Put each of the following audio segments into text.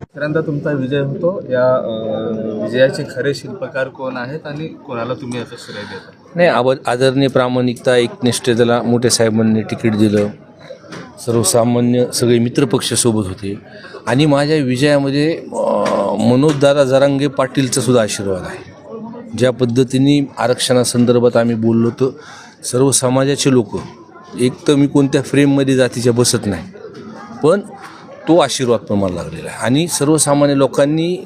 तिसऱ्यांदा तुमचा विजय होतो. या विजयाचे खरे शिल्पकार कोण आहेत आणि कोणाला तुम्ही याचं श्रेय देता? नाही आव आदरणीय प्रामाणिकता एकनिष्ठतेला मोठ्या साहेबांनी तिकीट दिलं. सर्वसामान्य सगळे मित्रपक्ष सोबत होते. आणि माझ्या विजयामध्ये मनोज मनोजदादा जरांगे पाटीलचा सुद्धा आशीर्वाद आहे. ज्या पद्धतीने आरक्षणासंदर्भात आम्ही बोललो तर सर्व समाजाचे लोक एक तर मी कोणत्या फ्रेममध्ये जातीच्या बसत नाही पण तो आशीर्वाद पण मला लागलेला आहे. आणि सर्वसामान्य लोकांनी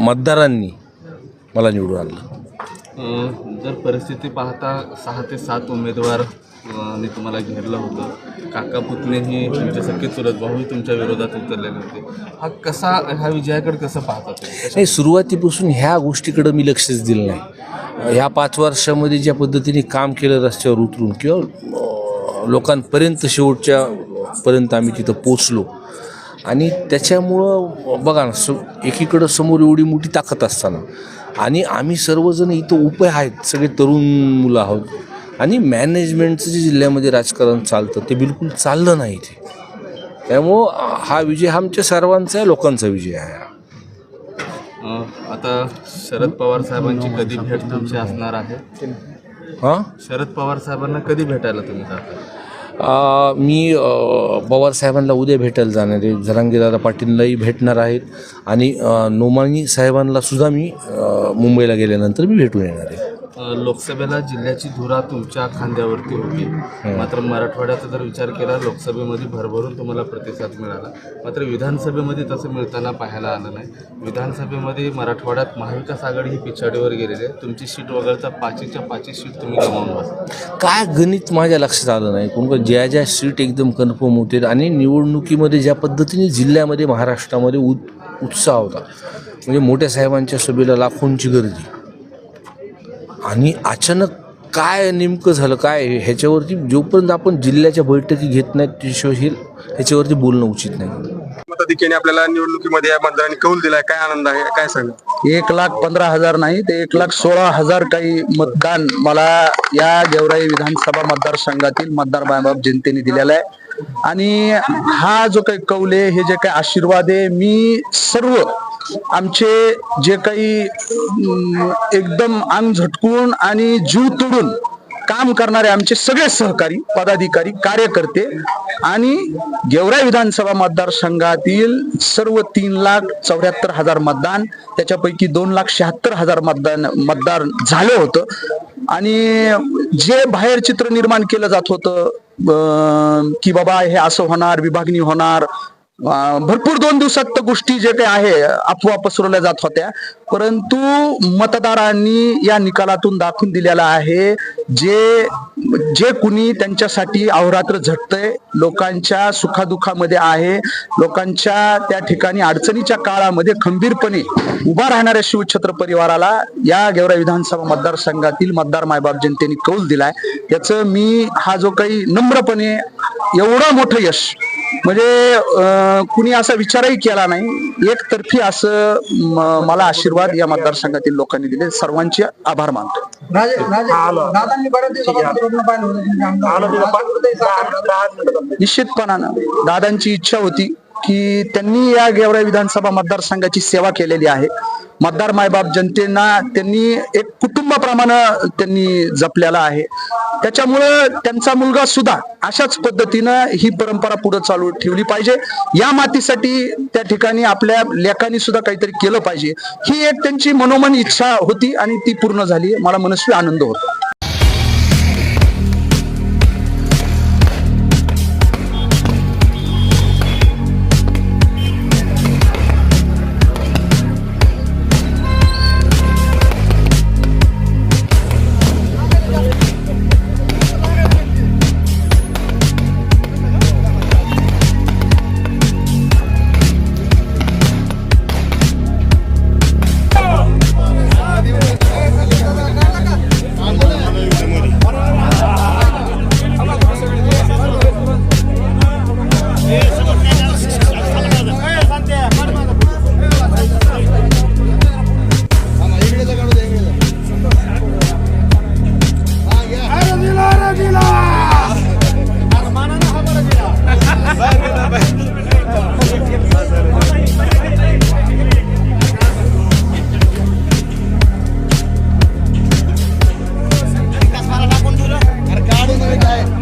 मतदारांनी मला निवडून आणलं. जर परिस्थिती पाहता सहा ते सात उमेदवार नी तुम्हाला घेरलं होतं. काका पुतणेही तुमचे सख्खे चुलत भाऊही तुमच्या विरोधात उतरलेले होते. हा कसा ह्या विजयाकडे कसं पाहता तुम्ही? कशा- नाही सुरुवातीपासून ह्या गोष्टीकडं मी लक्षच दिलं नाही. ह्या पाच वर्षामध्ये ज्या पद्धतीने काम केलं रस्त्यावर उतरून किंवा लोकांपर्यंत शेवटच्या पर्यंत आम्ही तिथं पोचलो आणि त्याच्यामुळं बघा ना स एकीकडं समोर एवढी मोठी ताकद असताना आणि आम्ही सर्वजण इथं उपाय आहेत सगळे तरुण मुलं आहोत. आणि मॅनेजमेंटचं जे जिल्ह्यामध्ये राजकारण चालतं ते बिलकुल चाललं नाही इथे. त्यामुळं हा विजय हा आमच्या सर्वांचा आहे लोकांचा विजय आहे. हा. आता शरद पवार साहेबांची कधी भेट तुमची असणार आहे? हां? शरद पवार साहेबांना कधी भेटायला तुम्ही जाता? मी पवार साहेबांना उद्या भेटायला जाणार आहे. जरांगीदादा पाटीललाही भेटणार आहेत. आणि नोमानी साहेबांना सुद्धा मी मुंबईला गेल्यानंतर मी भेटून येणार आहे. लोकसभेला जिल्ह्याची धुरा तुमच्या खांद्यावरती होती. मात्र मराठवाड्याचा जर विचार केला लोकसभेमध्ये भरभरून तुम्हाला प्रतिसाद मिळाला. मात्र विधानसभेमध्ये तसं मिळताना पाहायला आलं नाही. विधानसभेमध्ये मराठवाड्यात महाविकास आघाडी ही पिछाडीवर गेलेली आहे. तुमची सीट वगळता पाचीच्या पाचही सीट तुम्ही गमावून बसला काय गणित माझ्या लक्षात आलं नाही. कोण ज्या ज्या सीट एकदम कन्फर्म होते आणि निवडणुकीमध्ये ज्या पद्धतीने जिल्ह्यामध्ये महाराष्ट्रामध्ये उत उत्साह होता. म्हणजे मोठ्या साहेबांच्या सभेला लाखोंची गर्दी. आणि अचानक काय नेमकं झालं काय ह्याच्यावरती जोपर्यंत आपण जिल्ह्याच्या बैठकी घेत नाहीत त्याशिवाय हे- ह्याच्यावरती बोलणं उचित नाही. मताधिक्याने आपल्याला निवडणुकीमध्ये या मतदारांनी कौल दिलाय. काय आनंद आहे? काय सांगा? एक लाख पंधरा हजार नाही ते एक लाख सोळा हजार काही मतदान मला या गेवराई विधानसभा मतदारसंघातील मतदार बायबाप जनतेने दिलेला आहे. आणि हा जो काही कौल आहे हे जे काही आशीर्वाद आहे मी सर्व आमचे जे काही एकदम अंग झटकून आणि जीव तोडून काम करणारे आमचे सगळे सहकारी पदाधिकारी कार्यकर्ते आणि गेवराई विधानसभा मतदारसंघातील सर्व तीन लाख चौऱ्याहत्तर हजार मतदान त्याच्यापैकी दोन लाख शहात्तर हजार मतदान मतदार झालं होतं. आणि जे बाहेर चित्र निर्माण केलं जात होतं की बाबा हे असं होणार विभागणी होणार भरपूर दोन दिवसात गोष्टी जे काही आहे अफवा पसरवल्या जात होत्या. परंतु मतदारांनी या निकालातून दाखवून दिलेला आहे जे जे कुणी त्यांच्यासाठी अहोरात्र झटतंय लोकांच्या सुखादुखामध्ये आहे लोकांच्या त्या ठिकाणी अडचणीच्या काळामध्ये खंबीरपणे उभा राहणाऱ्या शिवछत्र परिवाराला या गेवरा विधानसभा मतदारसंघातील मतदार मायबाप जनतेने कौल दिलाय. त्याचं मी हा जो काही नम्रपणे एवढं मोठं यश म्हणजे कुणी असा विचारही केला नाही. एकतर्फी असं मला आशीर्वाद या मतदारसंघातील लोकांनी दिले. सर्वांचे आभार मानतो. निश्चितपणानं दादांची इच्छा होती की त्यांनी या गेवराई विधानसभा मतदारसंघाची सेवा केलेली आहे. मतदार मायबाप जनतेना त्यांनी एक कुटुंबाप्रमाणे त्यांनी जपलेला आहे. त्याच्यामुळं त्यांचा मुलगा सुद्धा अशाच पद्धतीनं ही परंपरा पुढे चालू ठेवली पाहिजे. या मातीसाठी त्या ठिकाणी आपल्या लेखांनी सुद्धा काहीतरी केलं पाहिजे. ही एक त्यांची मनोमन इच्छा होती आणि ती पूर्ण झाली. मला मनस्वी आनंद होतो.